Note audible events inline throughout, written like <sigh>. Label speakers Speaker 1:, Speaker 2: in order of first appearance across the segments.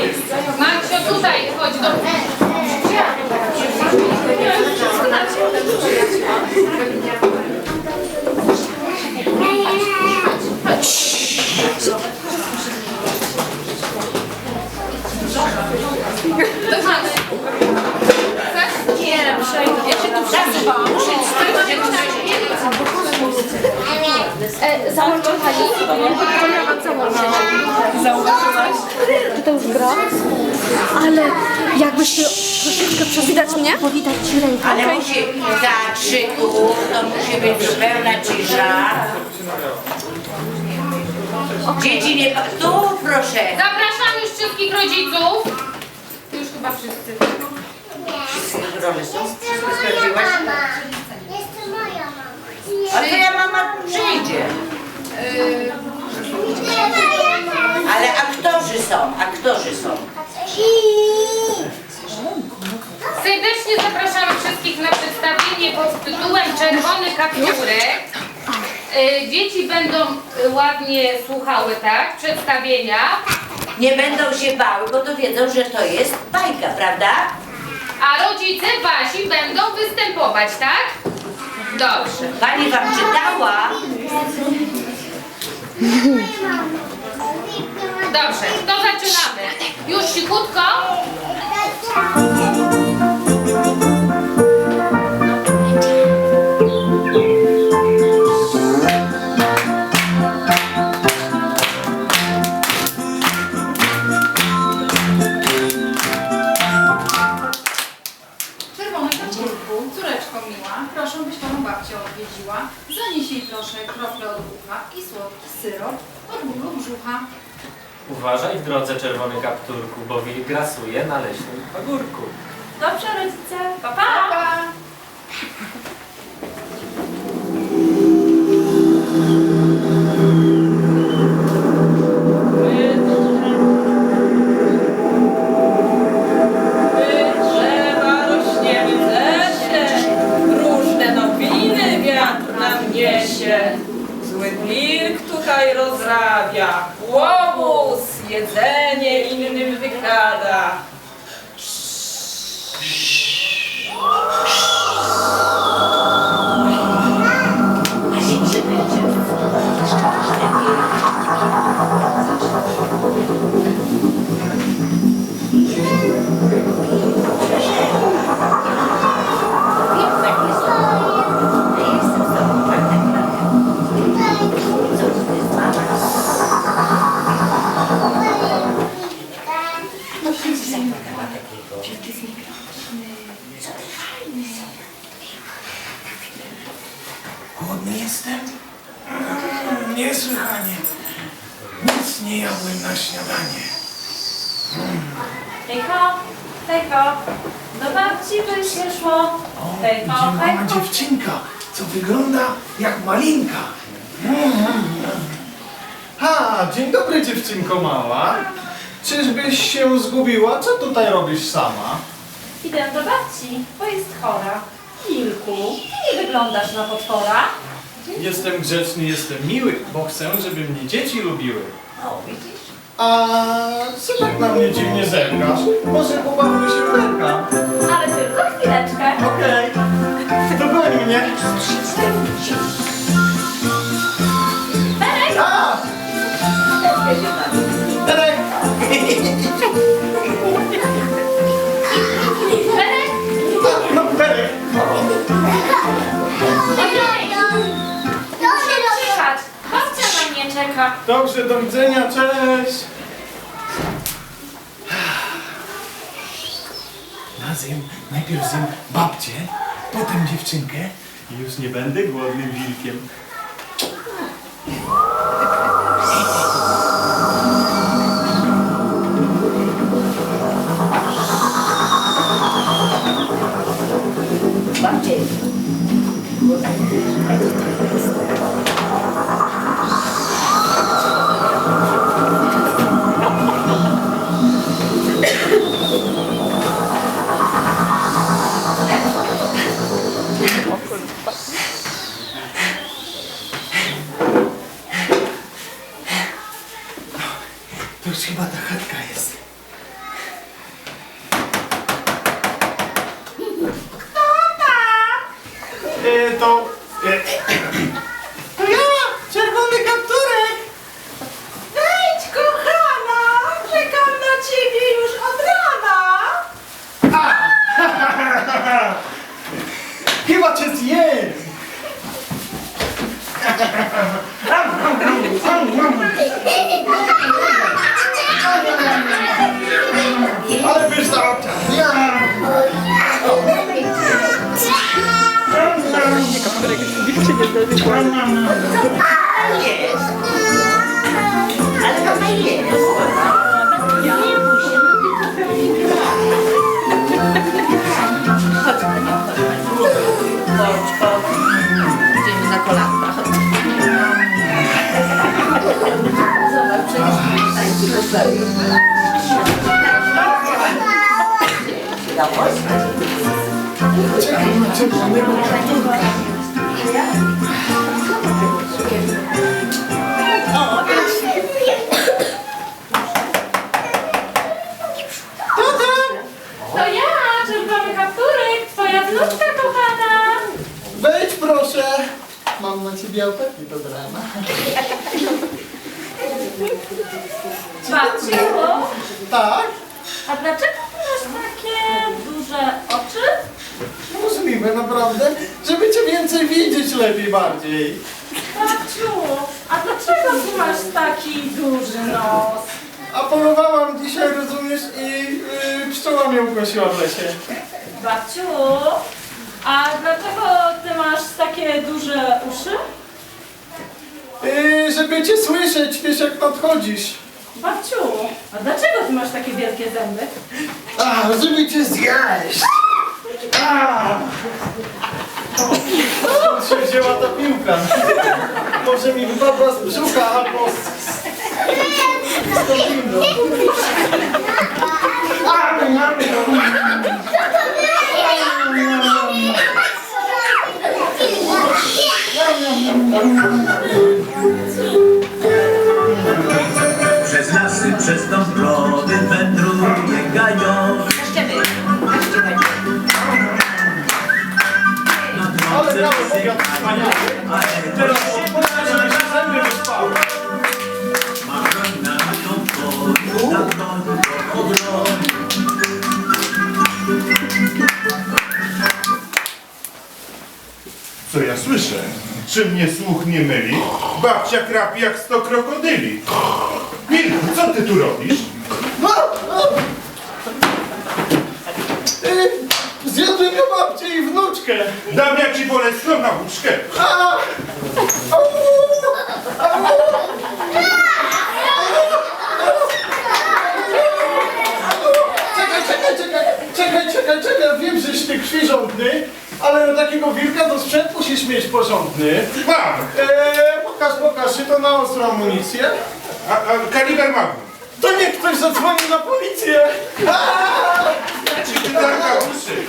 Speaker 1: miejsce.
Speaker 2: Marcio, tutaj, chodź do... Do mamy. Chcesz? Nie, muszę Ja się tu przesuwam. Muszę iść z tego, gdzie
Speaker 3: E, załączę pani?
Speaker 1: Zauważyłaś?
Speaker 3: Czy to już gra? Ale jakbyś się troszeczkę przez... Widać mnie? Bo widać ci rękę.
Speaker 4: Ale musi teatrzyku, to musi być zupełna cisza. Dzieci nie... pa- Tu proszę.
Speaker 2: Zapraszam już wszystkich rodziców. Już chyba wszyscy.
Speaker 4: Role są? Wszystko sprawdziłaś?
Speaker 5: Mama.
Speaker 4: A twoja mama przyjdzie.
Speaker 2: Yy,
Speaker 4: Ale aktorzy są, aktorzy są.
Speaker 2: serdecznie zapraszamy wszystkich na przedstawienie pod tytułem Czerwony kapturek. Yy, dzieci będą yy, ładnie słuchały, tak? Przedstawienia.
Speaker 4: Nie będą się bały, bo to wiedzą, że to jest bajka, prawda?
Speaker 2: A rodzice wasi będą występować, tak? Dobrze.
Speaker 4: Pani wam czytała. <laughs>
Speaker 2: Dobrze, to zaczynamy. Już cichutko.
Speaker 6: Czerwony kapturku, córeczko miła, proszę byś panu babcię odwiedziła. Zanieś jej proszę krople od ucha i słodki syrop od bólu brzucha.
Speaker 7: Uważaj w drodze czerwony kapturku, bo wilk grasuje na leśnym pagórku.
Speaker 1: Dobrze, rodzice. Pa, pa.
Speaker 6: Pa!
Speaker 1: Drzewa rozrabia, łobuz jedzenie innym wykrada.
Speaker 8: Głodny jestem? Mm, Niesłychanie. Nic nie jadłem na śniadanie.
Speaker 1: Hejko, hejko, do babci by się szło.
Speaker 8: O,
Speaker 1: Hejko,
Speaker 8: mała
Speaker 1: hejko.
Speaker 8: dziewczynka, co wygląda jak malinka. Mm.
Speaker 9: Ha, dzień dobry dziewczynko mała. Czyżbyś się zgubiła? Co tutaj robisz sama?
Speaker 1: Idę do babci, bo jest chora. Wilku, ty nie wyglądasz na potwora.
Speaker 9: Jestem grzeczny, jestem miły, bo chcę, żeby mnie dzieci lubiły.
Speaker 1: O, widzisz?
Speaker 9: A co tak na mnie dziwnie zerkasz? Może pobawmy się w berka?
Speaker 1: Ale tylko chwileczkę.
Speaker 9: Okej, dogoni mnie.
Speaker 1: Berek,
Speaker 9: A! Terek!
Speaker 1: Czeka.
Speaker 9: Dobrze, do widzenia, cześć!
Speaker 8: Na zjem, najpierw zjem babcię, potem dziewczynkę.
Speaker 9: I Już nie będę głodnym wilkiem.
Speaker 8: To Patrz, chyba ta chatka jest.
Speaker 9: Kto tam? E, to
Speaker 4: Jest. Ale mama jest. Nie Ania, chodź. Chodź, chodź. Idziemy przecież tańczy rozdaju.
Speaker 1: To Babciu,
Speaker 9: Tak?
Speaker 1: a dlaczego ty masz takie duże oczy?
Speaker 9: Możliwe naprawdę, żeby cię więcej widzieć lepiej bardziej.
Speaker 1: Babciu, a dlaczego ty masz taki duży nos?
Speaker 9: A polowałam dzisiaj, rozumiesz, i yy, pszczoła mnie ukosiła w lesie.
Speaker 1: Babciu, a dlaczego ty masz takie duże uszy?
Speaker 9: Yy, żeby cię słyszeć, wiesz jak nadchodzisz.
Speaker 1: Babciu, a dlaczego ty masz takie wielkie zęby?
Speaker 9: A, żeby cię zjeść. A. Skąd się wzięła ta piłka? Może mi wypadła z brzucha albo z... z... z kombinu. A, mamy,
Speaker 10: Przez
Speaker 11: Czy mnie słuch nie myli? Babcia krapi jak sto krokodyli. Milku, co ty tu robisz?
Speaker 9: Yy, Zjadłem ja babcię i wnuczkę.
Speaker 11: Dam ja ci bolesną nauczkę.
Speaker 9: A! Au! Au! Czekaj, czekaj, czekaj, czekaj, czekaj, wiem, żeś ty krwi żądny, ale na takiego wilka to sprzęt musisz mieć porządny.
Speaker 11: Mam,
Speaker 9: Eee, pokaż, pokaż, czy to na ostrą amunicję?
Speaker 11: a, a kaliber magnum.
Speaker 9: To niech ktoś zadzwoni na policję!
Speaker 11: Ty tak na uszy?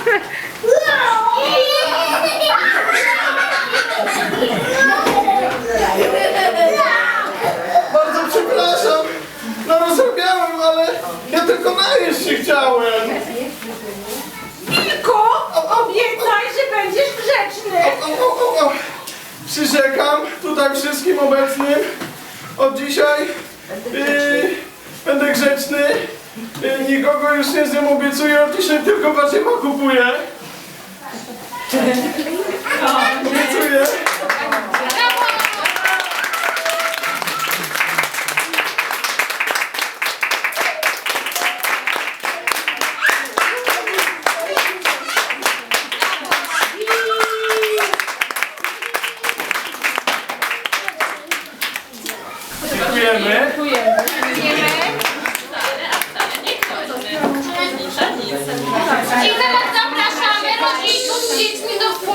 Speaker 9: Bardzo przepraszam, no rozrobiałem, ale ja tylko najeść się chciałem.
Speaker 1: Wilku, obiecaj, że będziesz grzeczny!
Speaker 9: O, o, o, o. Przyrzekam tutaj wszystkim obecnym od dzisiaj yy, będę grzeczny. Yy, nikogo już nie zjem, obiecuję, od dzisiaj tylko warzywa kupuję. Obiecuję.